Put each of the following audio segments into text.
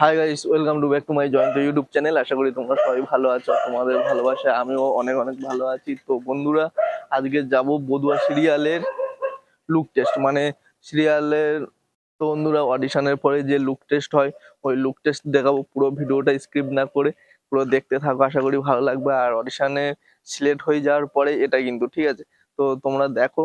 Hi guys welcome to back to my joint YouTube channel আশা করি তোমরা সবাই ভালো আছো, তোমাদের ভালোবাসা আমিও অনেক অনেক ভালো আছি। তো বন্ধুরা, আজকে যাব বদুয়া সিরিয়ালের লুক টেস্ট মানে সিরিয়ালের, তো বন্ধুরা অডিশনের পরে যে লুক টেস্ট হয়, ওই লুক টেস্ট দেখাবো, পুরো ভিডিওটা স্ক্রিপ্ট না করে। পুরো দেখতে থাকো, আশা করি ভালো লাগবে। আর অডিশনে সিলেক্ট হয়ে যাওয়ার পরে এটা কিন্তু, ঠিক আছে? তো তোমরা দেখো।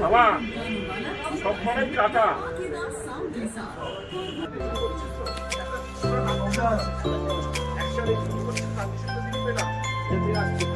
বাবা সব মানে কাটা Action